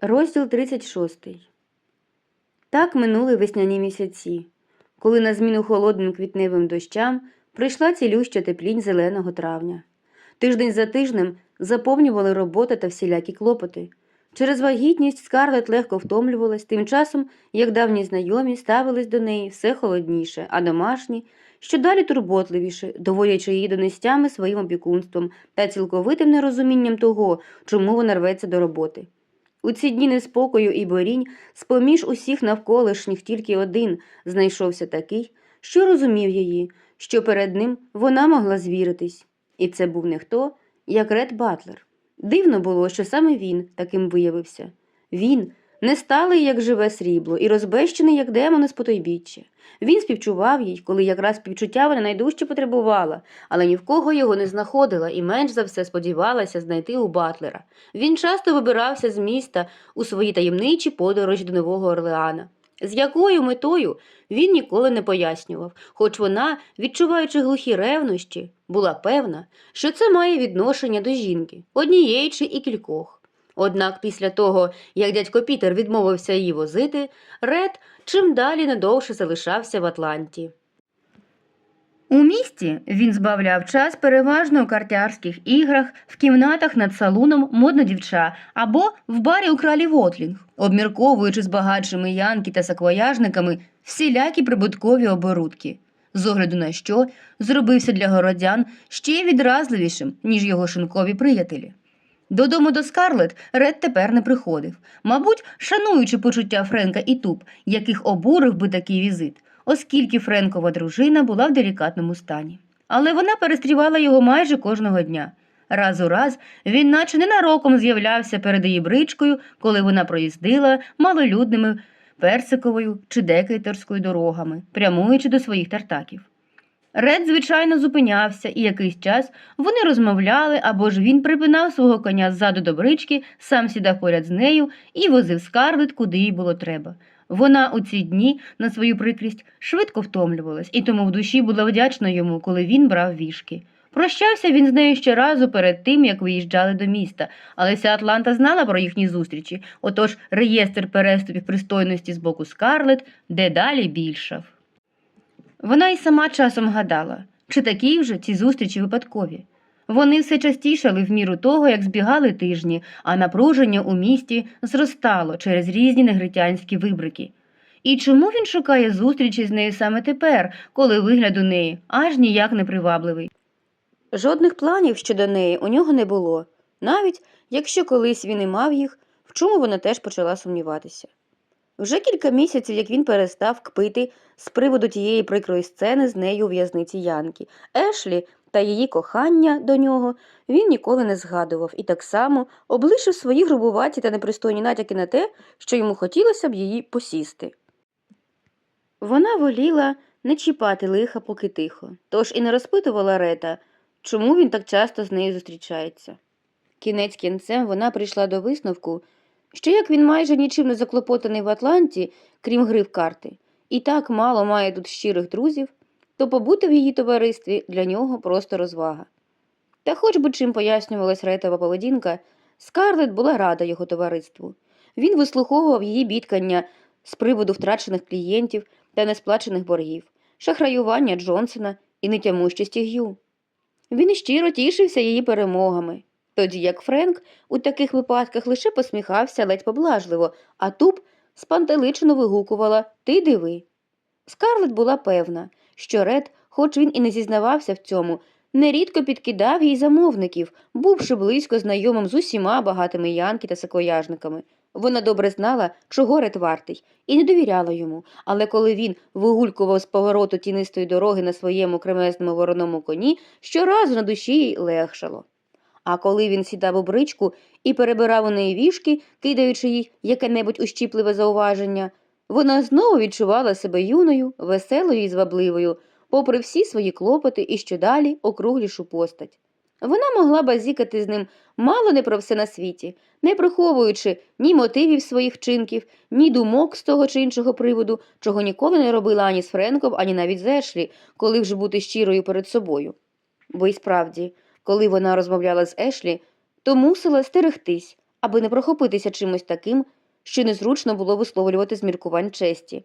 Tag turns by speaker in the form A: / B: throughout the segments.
A: Розділ 36. Так минули весняні місяці, коли на зміну холодним квітневим дощам прийшла цілюща теплінь зеленого травня. Тиждень за тижнем заповнювали робота та всілякі клопоти. Через вагітність Скарлет легко втомлювалась, тим часом, як давні знайомі, ставились до неї все холодніше, а домашні що далі турботливіше, доводячи її донестями своїм опікунством та цілковитим нерозумінням того, чому вона рветься до роботи. У ці дні неспокою і борінь з-поміж усіх навколишніх тільки один знайшовся такий, що розумів її, що перед ним вона могла звіритись. І це був не хто, як Ред Батлер. Дивно було, що саме він таким виявився. Він не сталий, як живе срібло, і розбещений, як демон із потойбіччя. Він співчував їй, коли якраз співчуття вона найдужче потребувала, але ні в кого його не знаходила і менш за все сподівалася знайти у Батлера. Він часто вибирався з міста у свої таємничі подорожі до Нового Орлеана. З якою метою він ніколи не пояснював, хоч вона, відчуваючи глухі ревнощі, була певна, що це має відношення до жінки, однієї чи і кількох. Однак після того, як дядько Пітер відмовився її возити, Ред чим далі недовше залишався в Атланті. У місті він збавляв час переважно у картярських іграх, в кімнатах над салуном модна дівча або в барі у кралі Вотлінг, обмірковуючи з багатшими янки та саквояжниками всілякі прибуткові оборудки, з огляду на що зробився для городян ще відразливішим, ніж його шинкові приятелі. Додому до Скарлет Ред тепер не приходив, мабуть, шануючи почуття Френка і Туб, яких обурив би такий візит, оскільки Френкова дружина була в делікатному стані. Але вона перестрівала його майже кожного дня. Раз у раз він наче ненароком з'являвся перед її бричкою, коли вона проїздила малолюдними персиковою чи декейтерською дорогами, прямуючи до своїх тартаків. Ред, звичайно, зупинявся, і якийсь час вони розмовляли або ж він припинав свого коня ззаду до брички, сам сідав поряд з нею і возив скарлет, куди їй було треба. Вона у ці дні на свою прикрість швидко втомлювалась, і тому в душі була вдячна йому, коли він брав вішки. Прощався він з нею ще разу перед тим, як виїжджали до міста, але вся Атланта знала про їхні зустрічі, отож реєстр переступів пристойності з боку Скарлет дедалі більшав. Вона й сама часом гадала, чи такі вже ці зустрічі випадкові. Вони все частішали в міру того, як збігали тижні, а напруження у місті зростало через різні негритянські вибрики. І чому він шукає зустрічі з нею саме тепер, коли вигляд у неї аж ніяк не привабливий? Жодних планів щодо неї у нього не було, навіть якщо колись він і мав їх, в чому вона теж почала сумніватися. Вже кілька місяців, як він перестав кпити з приводу тієї прикрої сцени з нею у в'язниці Янки, Ешлі та її кохання до нього він ніколи не згадував і так само облишив свої грубуваті та непристойні натяки на те, що йому хотілося б її посісти. Вона воліла не чіпати лиха поки тихо, тож і не розпитувала Рета, чому він так часто з нею зустрічається. Кінець кінцем вона прийшла до висновку, що як він майже нічим не заклопотаний в Атланті, крім гри в карти, і так мало має тут щирих друзів, то побути в її товаристві для нього просто розвага. Та хоч би чим пояснювалась ретова поведінка, Скарлет була рада його товариству. Він вислуховував її бідкання з приводу втрачених клієнтів та несплачених боргів, шахраювання Джонсона і нетямущості Г'ю. Він щиро тішився її перемогами, тоді як Френк у таких випадках лише посміхався ледь поблажливо, а туб спантеличено вигукувала Ти диви. Скарлет була певна, що Ред, хоч він і не зізнавався в цьому, нерідко підкидав їй замовників, бувши близько знайомим з усіма багатими янки та сакояжниками. Вона добре знала, чого Ред вартий, і не довіряла йому, але коли він вигулькував з повороту тінистої дороги на своєму кремезному вороному коні, щоразу на душі їй легшало. А коли він сідав у бричку і перебирав у неї вішки, кидаючи їй яке-небудь ущіпливе зауваження, вона знову відчувала себе юною, веселою і звабливою, попри всі свої клопоти і що далі округлішу постать. Вона могла базікати з ним мало не про все на світі, не приховуючи ні мотивів своїх вчинків, ні думок з того чи іншого приводу, чого ніколи не робила ані з Френком, ані навіть з Ешлі, коли вже бути щирою перед собою. Бо й справді, коли вона розмовляла з Ешлі, то мусила стерегтись, аби не прохопитися чимось таким, що незручно було висловлювати з міркувань честі.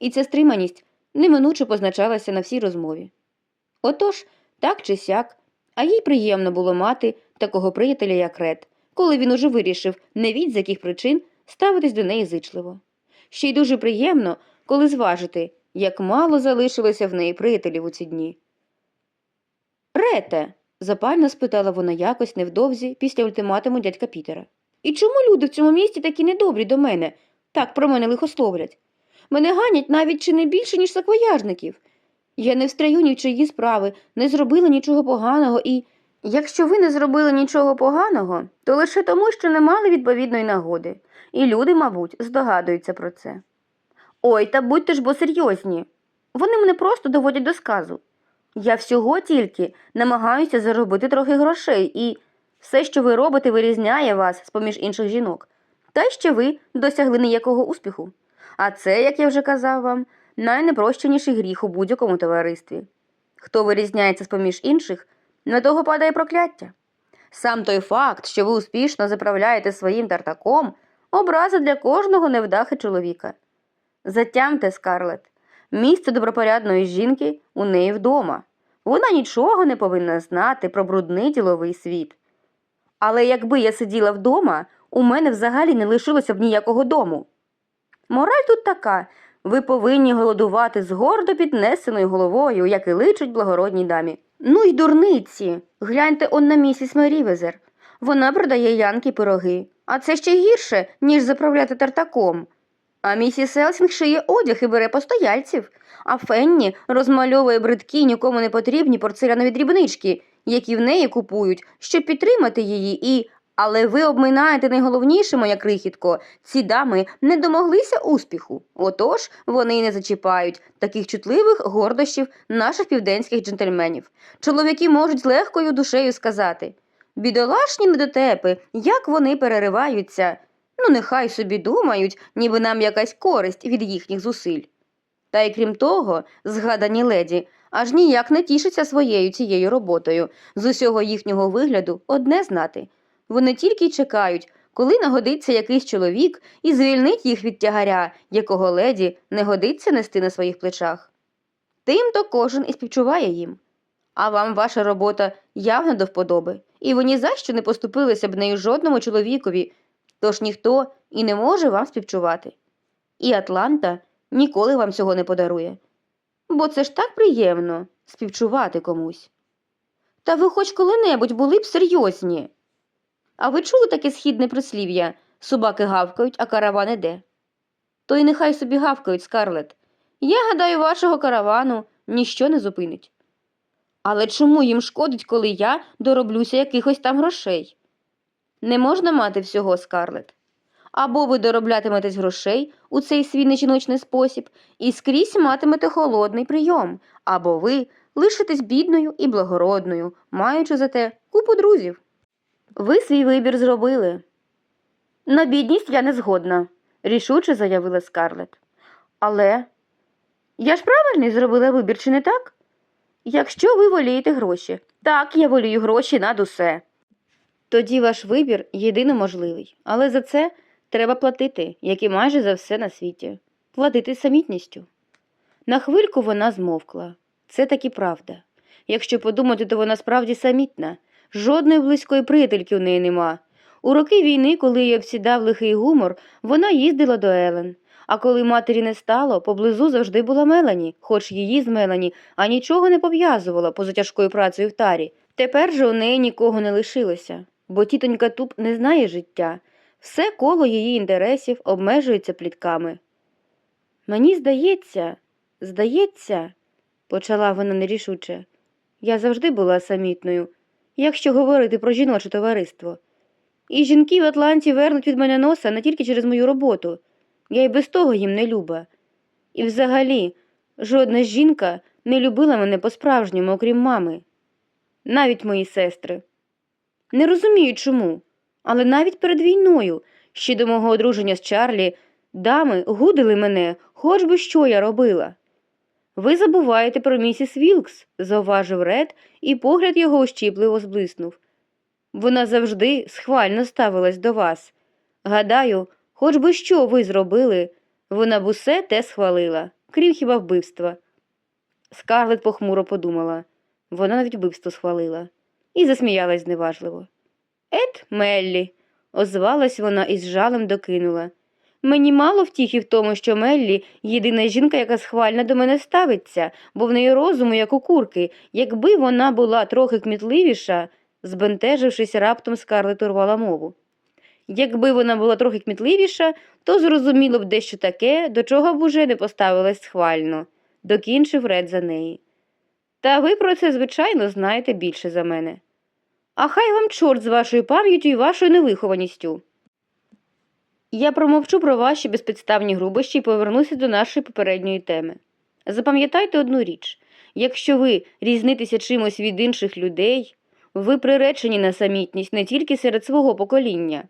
A: І ця стриманість неминуче позначалася на всій розмові. Отож, так чи сяк, а їй приємно було мати такого приятеля, як Ред, коли він уже вирішив, не від з яких причин ставитись до неї зичливо. Ще й дуже приємно, коли зважити, як мало залишилося в неї приятелів у ці дні. Рете, запально спитала вона якось невдовзі після ультиматуму дядька Пітера. І чому люди в цьому місті такі недобрі до мене, так про мене лихословлять? Мене ганять навіть чи не більше, ніж саквояжників. Я не встраю ні в чиї справи, не зробила нічого поганого і. Якщо ви не зробили нічого поганого, то лише тому, що не мали відповідної нагоди, і люди, мабуть, здогадуються про це. Ой, та будьте ж бо серйозні. Вони мене просто доводять до сказу. Я всього тільки намагаюся заробити трохи грошей, і все, що ви робите, вирізняє вас з поміж інших жінок. Та й ще ви досягли ніякого успіху. А це, як я вже казав вам, найнепрощеніший гріх у будь-якому товаристві. Хто вирізняється з поміж інших, на того падає прокляття. Сам той факт, що ви успішно заправляєте своїм тартаком, образа для кожного невдахи чоловіка. Затямте, Скарлет, місце добропорядної жінки у неї вдома. Вона нічого не повинна знати про брудний діловий світ. Але якби я сиділа вдома, у мене взагалі не лишилося б ніякого дому. Мораль тут така ви повинні голодувати з гордо піднесеною головою, як і личить благородній дамі. Ну й дурниці. Гляньте он на місіс Мерівезер. Вона продає янки пироги, а це ще гірше, ніж заправляти тартаком. А місіс Елсінг шиє одяг і бере постояльців, а Фенні розмальовує бридкі нікому не потрібні порцелянові дрібнички, які в неї купують, щоб підтримати її і. Але ви обминаєте найголовніше, моя крихітко, ці дами не домоглися успіху. Отож вони не зачіпають таких чутливих гордощів наших південських джентльменів. Чоловіки можуть з легкою душею сказати бідолашні недотепи, як вони перериваються. Ну, нехай собі думають, ніби нам якась користь від їхніх зусиль. Та й крім того, згадані леді аж ніяк не тішаться своєю цією роботою. З усього їхнього вигляду одне знати. Вони тільки й чекають, коли нагодиться якийсь чоловік і звільнить їх від тягаря, якого леді не годиться нести на своїх плечах. Тим-то кожен і співчуває їм. А вам ваша робота явно до вподоби, і ви ні за що не поступилися б нею жодному чоловікові, тож ніхто і не може вам співчувати. І Атланта ніколи вам цього не подарує. Бо це ж так приємно співчувати комусь. Та ви хоч коли-небудь були б серйозні. А ви чули таке східне прислів'я собаки гавкають, а караван іде? То й нехай собі гавкають, Скарлет. Я гадаю, вашого каравану ніщо не зупинить. Але чому їм шкодить, коли я дороблюся якихось там грошей? Не можна мати всього, Скарлет. Або ви дороблятиметесь грошей у цей свій нежіночний спосіб і скрізь матимете холодний прийом, або ви лишитесь бідною і благородною, маючи зате купу друзів. Ви свій вибір зробили. На бідність я не згодна, рішуче заявила Скарлет. Але я ж правильний зробила вибір, чи не так? Якщо ви волієте гроші, так я волію гроші над усе. Тоді ваш вибір єдино можливий, але за це треба платити, як і майже за все на світі, платити самітністю. На хвильку вона змовкла. Це таки правда. Якщо подумати, то вона справді самітна. Жодної близької приятельки у неї нема. У роки війни, коли її обсідав лихий гумор, вона їздила до Елен. А коли матері не стало, поблизу завжди була Мелані, хоч її з Мелані, а нічого не пов'язувала поза тяжкою працею в тарі. Тепер же у неї нікого не лишилося, бо тітонька Туп не знає життя. Все коло її інтересів обмежується плітками. Мені здається, здається, почала вона нерішуче, я завжди була самітною, якщо говорити про жіноче товариство. І жінки в Атланті вернуть від мене носа не тільки через мою роботу. Я й без того їм не люба. І взагалі, жодна жінка не любила мене по-справжньому, окрім мами, навіть мої сестри. Не розумію чому, але навіть перед війною, ще до мого одруження з Чарлі, дами гудили мене, хоч би що я робила. Ви забуваєте про місіс Вілкс, зауважив Ред, і погляд його ощіпливо зблиснув. Вона завжди схвально ставилась до вас. Гадаю, хоч би що ви зробили, вона б усе те схвалила, крім хіба вбивства. Скарлет похмуро подумала. Вона навіть вбивство схвалила. І засміялась зневажливо. Ет, Меллі, озвалась вона і з жалем докинула. Мені мало втіхи в тому, що Меллі єдина жінка, яка схвально до мене ставиться, бо в неї розуму, як у курки. Якби вона була трохи кмітливіша, збентежившись, раптом Скарлет урвала мову. Якби вона була трохи кмітливіша, то зрозуміло б дещо таке, до чого б уже не поставилась схвально, докінчив ред за неї. Та ви про це, звичайно, знаєте більше за мене. А хай вам чорт з вашою пам'яттю і вашою невихованістю. Я промовчу про ваші безпідставні грубощі і повернуся до нашої попередньої теми. Запам'ятайте одну річ якщо ви різнитеся чимось від інших людей, ви приречені на самітність не тільки серед свого покоління,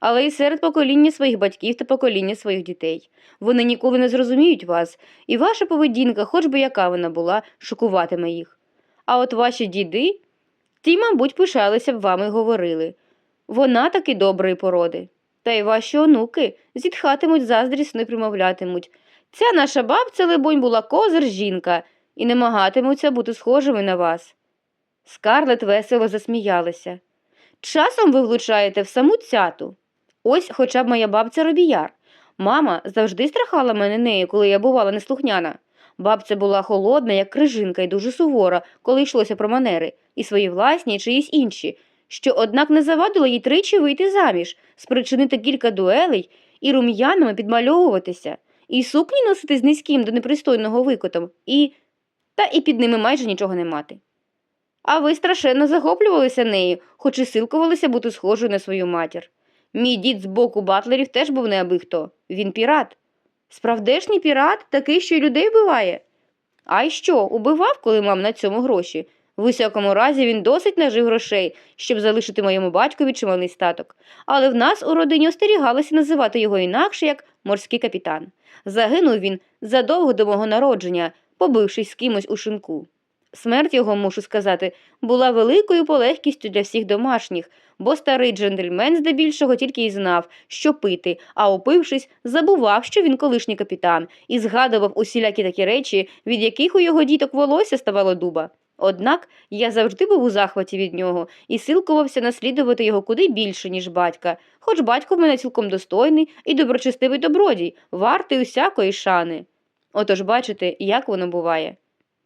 A: але й серед покоління своїх батьків та покоління своїх дітей. Вони ніколи не зрозуміють вас, і ваша поведінка, хоч би яка вона була, шокуватиме їх. А от ваші діди, ті, мабуть, пишалися б вами й говорили вона таки доброї породи. Та й ваші онуки зітхатимуть заздрісно і примовлятимуть. Ця наша бабця, либонь, була козир жінка, і не магатимуться бути схожими на вас. Скарлет весело засміялася. Часом ви влучаєте в саму цяту. Ось хоча б моя бабця робіяр. Мама завжди страхала мене нею, коли я бувала неслухняна. Бабця була холодна, як крижинка, і дуже сувора, коли йшлося про манери, і свої власні, і чиїсь інші, що, однак, не завадило їй тричі вийти заміж, спричинити кілька дуелей і рум'янами підмальовуватися, і сукні носити з низьким до непристойного викотом, і. та і під ними майже нічого не мати. А ви страшенно захоплювалися нею, хоч і силкувалися бути схожою на свою матір. Мій дід з боку батлерів теж був неабихто. Він пірат. Справдешній пірат такий, що й людей вбиває. А й що, убивав, коли мав на цьому гроші? В усякому разі він досить нажив грошей, щоб залишити моєму батькові чималий статок. Але в нас у родині остерігалося називати його інакше, як морський капітан. Загинув він задовго до мого народження, побившись з кимось у шинку. Смерть його, мушу сказати, була великою полегкістю для всіх домашніх, бо старий джентльмен здебільшого тільки й знав, що пити, а опившись, забував, що він колишній капітан, і згадував усілякі такі речі, від яких у його діток волосся ставало дуба. Однак я завжди був у захваті від нього і силкувався наслідувати його куди більше, ніж батька, хоч батько в мене цілком достойний і доброчестивий добродій, вартий усякої шани. Отож бачите, як воно буває.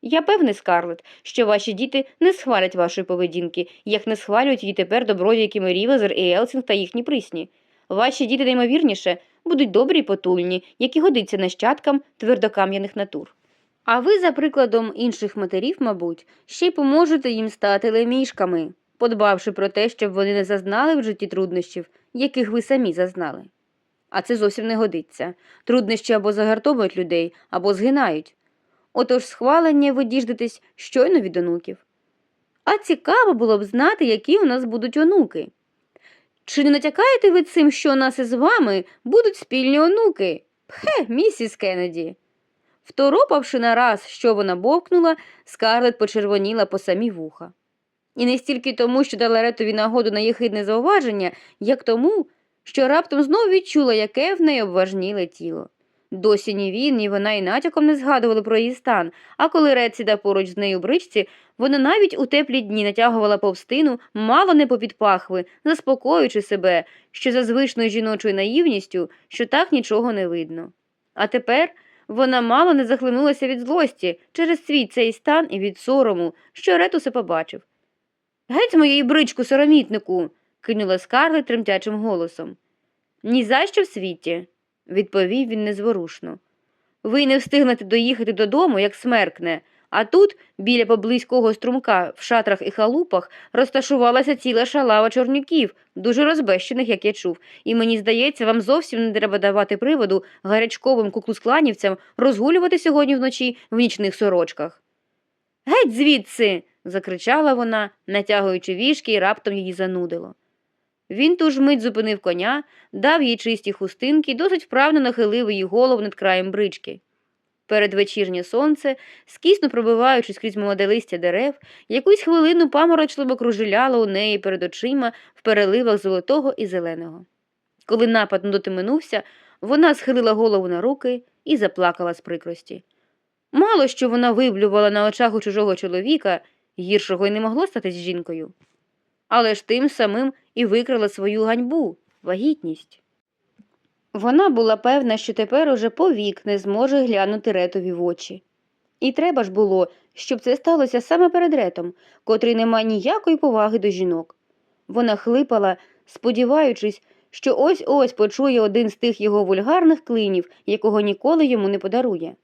A: Я певний, Скарлет, що ваші діти не схвалять вашої поведінки, як не схвалюють її тепер добродійки Мерівезер і Елсінг та їхні присні. Ваші діти, наймовірніше, будуть добрі й потульні, які годиться нащадкам твердокам'яних натур. А ви, за прикладом інших матерів, мабуть, ще й поможете їм стати лемішками, подбавши про те, щоб вони не зазнали в житті труднощів, яких ви самі зазнали. А це зовсім не годиться. Труднощі або загартовують людей, або згинають. Отож схвалення ви діждетесь щойно від онуків. А цікаво було б знати, які у нас будуть онуки. Чи не натякаєте ви цим, що у нас із вами будуть спільні онуки? Пхе, місіс Кеннеді. Второпавши нараз, що вона бовкнула, скарлет почервоніла по самі вуха. І не стільки тому, що дала Ретові нагоду на єхидне зауваження, як тому, що раптом знову відчула, яке в неї обважніле тіло. Досі ні він, ні вона і натяком не згадували про її стан, а коли Ред сідав поруч з нею в бричці, вона навіть у теплі дні натягувала повстину, мало не попід пахви, заспокоюючи себе, що за звичною жіночою наївністю, що так нічого не видно. А тепер вона мало не захлинулася від злості через свій цей стан і від сорому, що Ред усе побачив. Геть з моєї бричку, соромітнику, кинула Скарлет тремтячим голосом. Ні за що в світі, відповів він незворушно. Ви не встигнете доїхати додому, як смеркне, а тут, біля поблизького струмка, в шатрах і халупах, розташувалася ціла шалава чорнюків, дуже розбещених, як я чув, і мені здається, вам зовсім не треба давати приводу гарячковим куклускланівцям розгулювати сьогодні вночі в нічних сорочках. Геть звідси. закричала вона, натягуючи вішки, і раптом її занудило. Він ту ж мить зупинив коня, дав їй чисті хустинки і досить вправно нахилив її голову над краєм брички. Передвечірнє сонце, скісно пробиваючись крізь молоде листя дерев, якусь хвилину паморочливо кружеляло у неї перед очима в переливах золотого і зеленого. Коли напад нудоти минувся, вона схилила голову на руки і заплакала з прикрості. Мало що вона виблювала на очах у чужого чоловіка, гіршого й не могло стати з жінкою. Але ж тим самим і викрала свою ганьбу, вагітність. Вона була певна, що тепер уже повік не зможе глянути ретові в очі. І треба ж було, щоб це сталося саме перед ретом, котрий не має ніякої поваги до жінок. Вона хлипала, сподіваючись, що ось ось почує один з тих його вульгарних клинів, якого ніколи йому не подарує.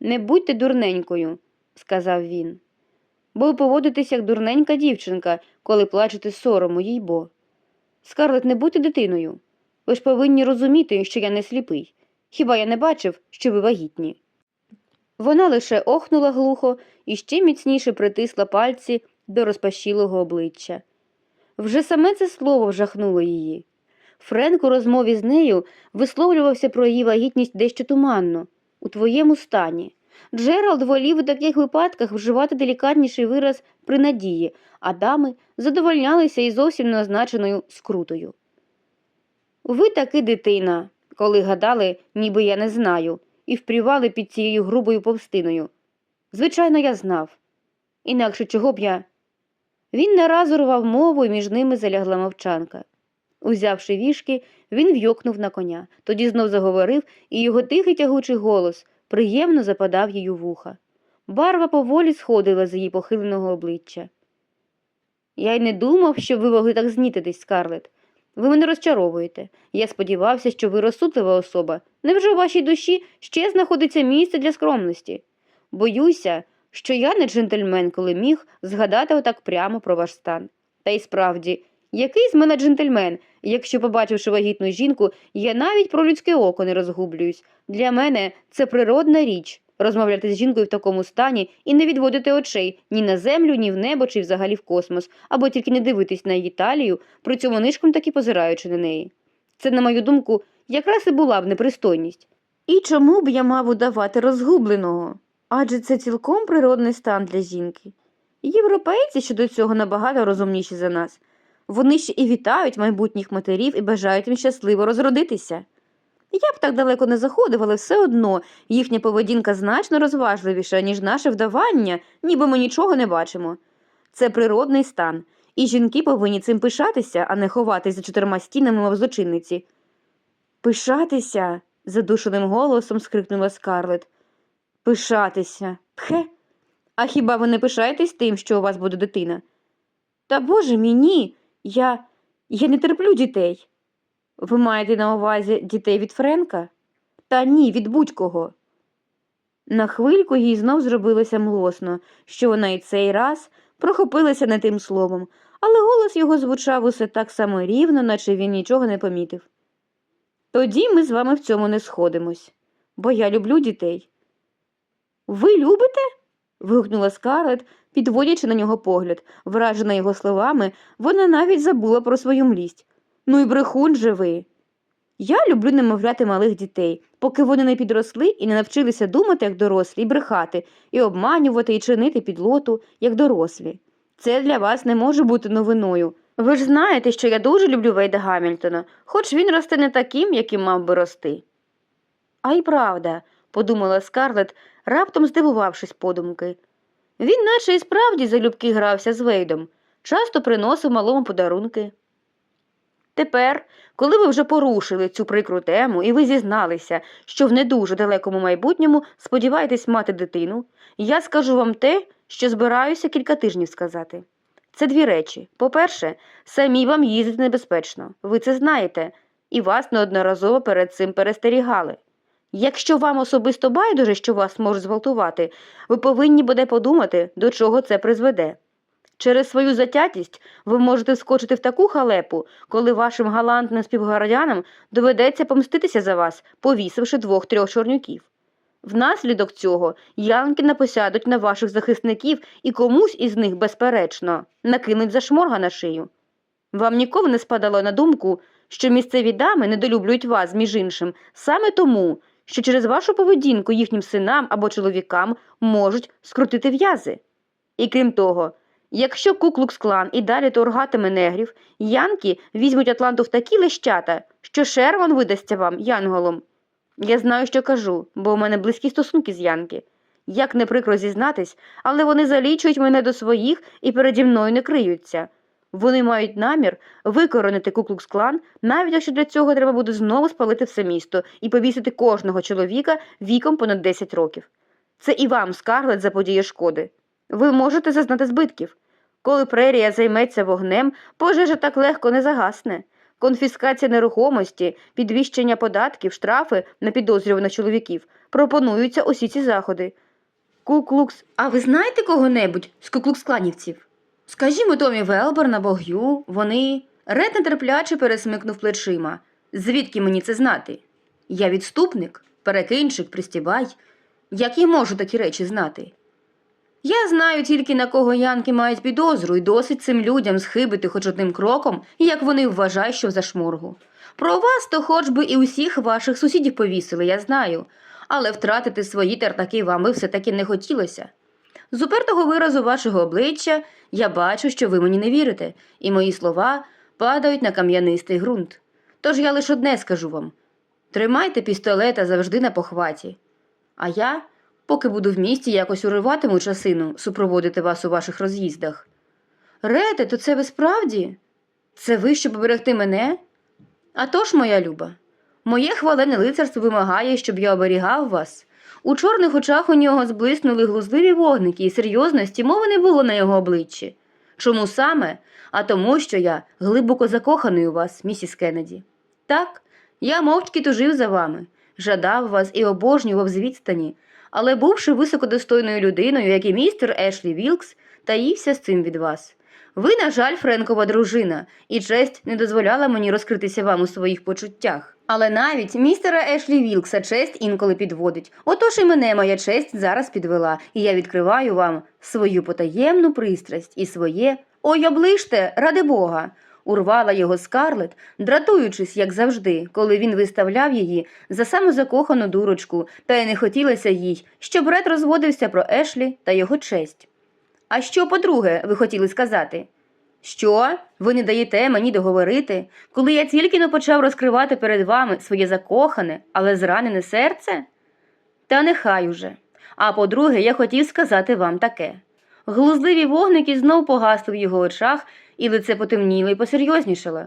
A: Не будьте дурненькою, сказав він, ви поводитесь як дурненька дівчинка, коли плачете сорому, їй бо. Скарлет, не будьте дитиною. Ви ж повинні розуміти, що я не сліпий. Хіба я не бачив, що ви вагітні? Вона лише охнула глухо і ще міцніше притисла пальці до розпашілого обличчя. Вже саме це слово вжахнуло її. Френк у розмові з нею висловлювався про її вагітність дещо туманно, у твоєму стані. Джеральд волів у таких випадках вживати делікатніший вираз при надії, а дами задовольнялися і зовсім неозначеною скрутою. Ви таки дитина, коли гадали, ніби я не знаю, і впрівали під цією грубою повстиною. Звичайно, я знав. Інакше чого б я. Він нараз урвав мову, і між ними залягла мовчанка. Узявши вішки, він вйокнув на коня, тоді знов заговорив, і його тихий тягучий голос приємно западав їй у вуха. Барва поволі сходила з її похиленого обличчя. Я й не думав, що ви могли так знітитись, Скарлет. Ви мене розчаровуєте. Я сподівався, що ви розсудлива особа. Невже у вашій душі ще знаходиться місце для скромності? Боюся, що я не джентльмен, коли міг згадати отак прямо про ваш стан. Та й справді, який з мене джентльмен, якщо, побачивши вагітну жінку, я навіть про людське око не розгублююсь. Для мене це природна річ розмовляти з жінкою в такому стані і не відводити очей ні на землю, ні в небо, чи взагалі в космос, або тільки не дивитись на її талію, при цьому нишком таки позираючи на неї. Це, на мою думку, якраз і була б непристойність. І чому б я мав удавати розгубленого? Адже це цілком природний стан для жінки. Європейці щодо цього набагато розумніші за нас. Вони ще і вітають майбутніх матерів і бажають їм щасливо розродитися. Я б так далеко не заходив, але все одно їхня поведінка значно розважливіша, ніж наше вдавання, ніби ми нічого не бачимо. Це природний стан, і жінки повинні цим пишатися, а не ховатись за чотирма стінами, мов злочинниці. Пишатися. задушеним голосом скрикнула Скарлет. Пишатися. Пхе. А хіба ви не пишаєтесь тим, що у вас буде дитина? Та боже мій ні. Я. я не терплю дітей. Ви маєте на увазі дітей від Френка? Та ні, від будь-кого. На хвильку їй знов зробилося млосно, що вона і цей раз прохопилася не тим словом, але голос його звучав усе так само рівно, наче він нічого не помітив. Тоді ми з вами в цьому не сходимось, бо я люблю дітей. Ви любите? вигукнула Скарлет, підводячи на нього погляд. Вражена його словами, вона навіть забула про свою млість. Ну і брехун же ви. Я люблю немовляти малих дітей, поки вони не підросли і не навчилися думати, як дорослі, і брехати, і обманювати, і чинити підлоту, як дорослі. Це для вас не може бути новиною. Ви ж знаєте, що я дуже люблю Вейда Гамільтона, хоч він росте не таким, яким мав би рости. А й правда, подумала Скарлет, раптом здивувавшись подумки. Він наче і справді залюбки грався з Вейдом, часто приносив малому подарунки. Тепер, коли ви вже порушили цю прикру тему і ви зізналися, що в не дуже далекому майбутньому сподіваєтесь мати дитину, я скажу вам те, що збираюся кілька тижнів сказати. Це дві речі. По-перше, самі вам їздити небезпечно, ви це знаєте, і вас неодноразово перед цим перестерігали. Якщо вам особисто байдуже, що вас можуть зґвалтувати, ви повинні буде подумати, до чого це призведе. Через свою затятість ви можете скочити в таку халепу, коли вашим галантним співгородянам доведеться помститися за вас, повісивши двох-трьох чорнюків. Внаслідок цього янки напосядуть на ваших захисників і комусь із них, безперечно, накинуть зашморга на шию. Вам ніколи не спадало на думку, що місцеві дами недолюблюють вас, між іншим, саме тому, що через вашу поведінку їхнім синам або чоловікам можуть скрутити в'язи. І крім того, якщо Куклукс-клан і далі торгатиме негрів, янки візьмуть Атланту в такі лещата, що Шерван видасться вам, янголом. Я знаю, що кажу, бо у мене близькі стосунки з Янки. Як не прикро зізнатись, але вони залічують мене до своїх і переді мною не криються. Вони мають намір викоронити Куклукс-клан, навіть якщо для цього треба буде знову спалити все місто і повісити кожного чоловіка віком понад 10 років. Це і вам, Скарлет, заподіє шкоди. Ви можете зазнати збитків. Коли прерія займеться вогнем, пожежа так легко не загасне. Конфіскація нерухомості, підвищення податків, штрафи на підозрюваних чоловіків пропонуються усі ці заходи. Куклукс. А ви знаєте кого-небудь з куклукс-кланівців? Скажімо, Томі Велберн або Г'ю, вони. Ред нетерпляче пересмикнув плечима. Звідки мені це знати? Я відступник, перекинчик, пристібай. Як я можу такі речі знати? Я знаю тільки на кого янки мають підозру, і досить цим людям схибити хоч одним кроком, як вони вважають, що в зашморгу. Про вас то хоч би і усіх ваших сусідів повісили, я знаю, але втратити свої тартаки вам би все-таки не хотілося. З упертого виразу вашого обличчя я бачу, що ви мені не вірите, і мої слова падають на кам'янистий ґрунт. Тож я лише одне скажу вам тримайте пістолета завжди на похваті. А я, поки буду в місті, якось уриватиму часину супроводити вас у ваших роз'їздах. Рете, то це ви справді? Це ви, щоб оберегти мене? А тож, моя люба, моє хвалене лицарство вимагає, щоб я оберігав вас. У чорних очах у нього зблиснули глузливі вогники, і серйозності мови не було на його обличчі. Чому саме? А тому, що я глибоко закоханий у вас, місіс Кеннеді. Так, я мовчки тужив за вами, жадав вас і обожнював з відстані, але бувши високодостойною людиною, як і містер Ешлі Вілкс, таївся з цим від вас. Ви, на жаль, Френкова дружина, і честь не дозволяла мені розкритися вам у своїх почуттях. Але навіть містера Ешлі Вілкса честь інколи підводить. Отож і мене моя честь зараз підвела, і я відкриваю вам свою потаємну пристрасть і своє Ой, оближте, ради Бога. Урвала його скарлет, дратуючись, як завжди, коли він виставляв її за самозакохану дурочку, та й не хотілося їй, щоб Ред розводився про Ешлі та його честь. А що, по-друге, ви хотіли сказати? Що? Ви не даєте мені договорити, коли я тільки не почав розкривати перед вами своє закохане, але зранене серце? Та нехай уже. А по-друге, я хотів сказати вам таке. Глузливі вогники знов погасли в його очах, і лице потемніло і посерйознішало.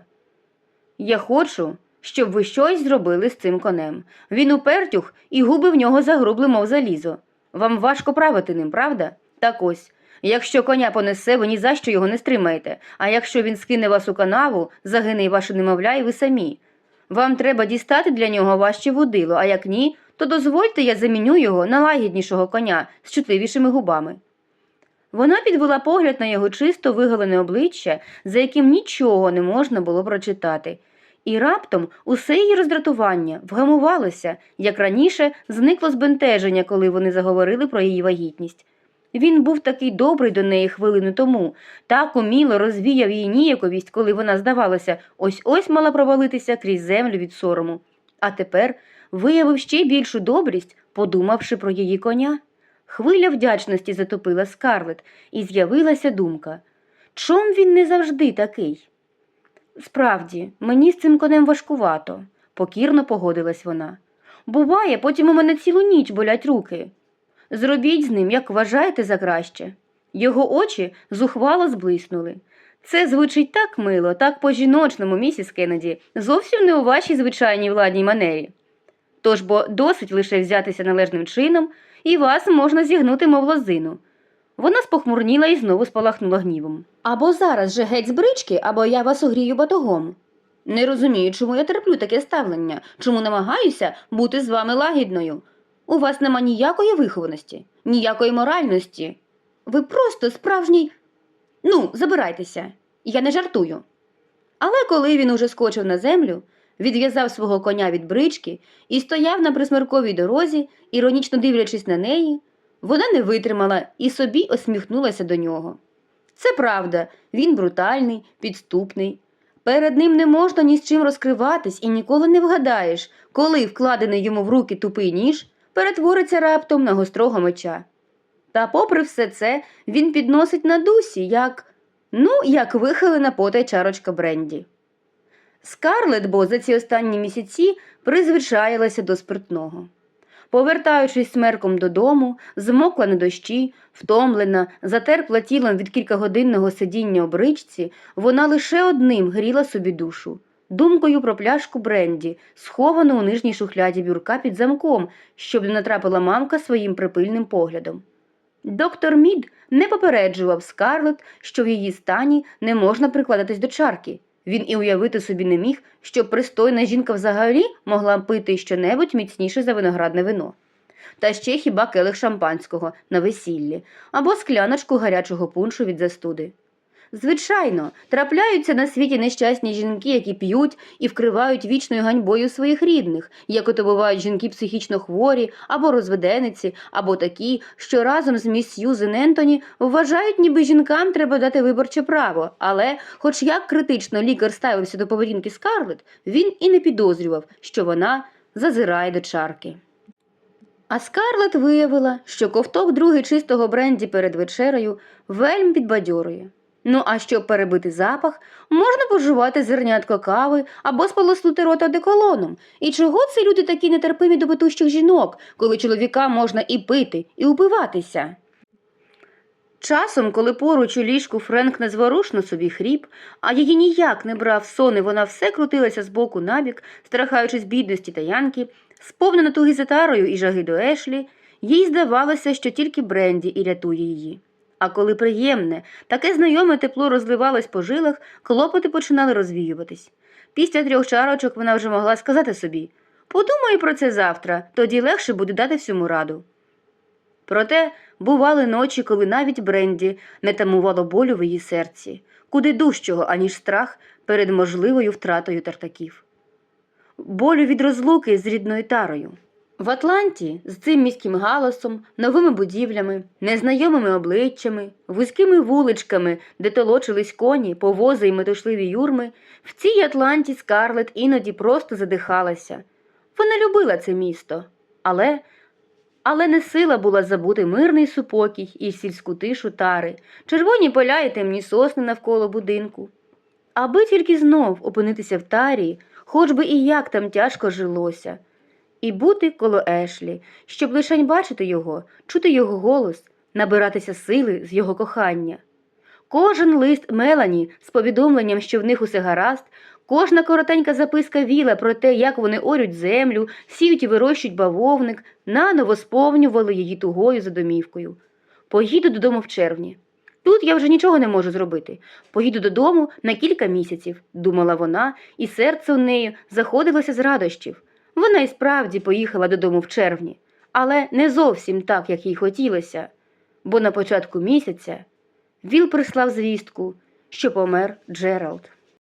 A: Я хочу, щоб ви щось зробили з цим конем. Він упертюх, і губи в нього загрубли, мов залізо. Вам важко правити ним, правда? Так ось. Якщо коня понесе, ви ні за що його не стримаєте, а якщо він скине вас у канаву, загине й ваше немовля, і ви самі. Вам треба дістати для нього важче водило, а як ні, то дозвольте я заміню його на лагіднішого коня з чутливішими губами. Вона підвела погляд на його чисто виголене обличчя, за яким нічого не можна було прочитати. І раптом усе її роздратування вгамувалося, як раніше зникло збентеження, коли вони заговорили про її вагітність. Він був такий добрий до неї хвилину тому, так уміло розвіяв її ніяковість, коли вона, здавалося, ось ось мала провалитися крізь землю від сорому. А тепер виявив ще більшу добрість, подумавши про її коня. Хвиля вдячності затопила скарлет, і з'явилася думка чом він не завжди такий? Справді, мені з цим конем важкувато, покірно погодилась вона. Буває, потім у мене цілу ніч болять руки. Зробіть з ним, як вважаєте за краще. Його очі зухвало зблиснули. Це звучить так мило, так по-жіночному, місіс Кеннеді, зовсім не у вашій звичайній владній манері. Тож бо досить лише взятися належним чином, і вас можна зігнути, мов лозину. Вона спохмурніла і знову спалахнула гнівом. Або зараз же геть з брички, або я вас огрію батогом. Не розумію, чому я терплю таке ставлення, чому намагаюся бути з вами лагідною. У вас нема ніякої вихованості, ніякої моральності. Ви просто справжній. Ну, забирайтеся, я не жартую. Але коли він уже скочив на землю, відв'язав свого коня від брички і стояв на присмерковій дорозі, іронічно дивлячись на неї, вона не витримала і собі осміхнулася до нього. Це правда, він брутальний, підступний. Перед ним не можна ні з чим розкриватись і ніколи не вгадаєш, коли вкладений йому в руки тупий ніж перетвориться раптом на гострого меча. Та попри все це, він підносить на дусі, як, ну, як вихилена потай чарочка бренді. Скарлет, бо за ці останні місяці призвичаїлася до спиртного. Повертаючись смерком додому, змокла на дощі, втомлена, затерпла тілом від кількагодинного сидіння у бричці, вона лише одним гріла собі душу думкою про пляшку бренді, сховану у нижній шухляді бюрка під замком, щоб не натрапила мамка своїм припильним поглядом. Доктор Мід не попереджував Скарлет, що в її стані не можна прикладатись до чарки. Він і уявити собі не міг, що пристойна жінка взагалі могла пити щонебудь міцніше за виноградне вино. Та ще хіба келих шампанського на весіллі або скляночку гарячого пуншу від застуди. Звичайно, трапляються на світі нещасні жінки, які п'ють і вкривають вічною ганьбою своїх рідних, як ото бувають жінки психічно хворі або розведениці, або такі, що разом з міс Сьюзен Ентоні вважають, ніби жінкам треба дати виборче право. Але, хоч як критично лікар ставився до поведінки Скарлет, він і не підозрював, що вона зазирає до чарки. А Скарлет виявила, що ковток другий чистого бренді перед вечерею вельми підбадьорює. Ну а щоб перебити запах, можна пожувати зернятко кави або сполоснути рота деколоном. І чого це люди такі нетерпимі до петущих жінок, коли чоловікам можна і пити, і упиватися? Часом, коли поруч у ліжку Френк незворушно собі хріп, а її ніяк не брав сон, і вона все крутилася з боку набік, страхаючись бідності та янки, сповнена туги за тарою і жаги до Ешлі, їй здавалося, що тільки Бренді і рятує її. А коли приємне, таке знайоме тепло розливалось по жилах, клопоти починали розвіюватись. Після трьох чарочок вона вже могла сказати собі подумаю про це завтра, тоді легше буде дати всьому раду. Проте бували ночі, коли навіть Бренді не тамувало болю в її серці, куди дужчого, аніж страх перед можливою втратою тартаків. Болю від розлуки з рідною тарою. В Атланті з цим міським галасом, новими будівлями, незнайомими обличчями, вузькими вуличками, де толочились коні, повози й метушливі юрми, в цій Атланті Скарлет іноді просто задихалася. Вона любила це місто, але але не сила була забути мирний супокій і сільську тишу тари, червоні поля і темні сосни навколо будинку. Аби тільки знов опинитися в тарі, хоч би і як там тяжко жилося, і бути коло Ешлі, щоб лишень бачити його, чути його голос, набиратися сили з його кохання. Кожен лист Мелані з повідомленням, що в них усе гаразд, кожна коротенька записка віла про те, як вони орють землю, сіють і вирощують бавовник, наново сповнювали її тугою за домівкою. Поїду додому в червні. Тут я вже нічого не можу зробити. Поїду додому на кілька місяців, думала вона, і серце у неї заходилося з радощів. Вона і справді поїхала додому в червні, але не зовсім так, як їй хотілося, бо на початку місяця Віл прислав звістку, що помер Джеральд.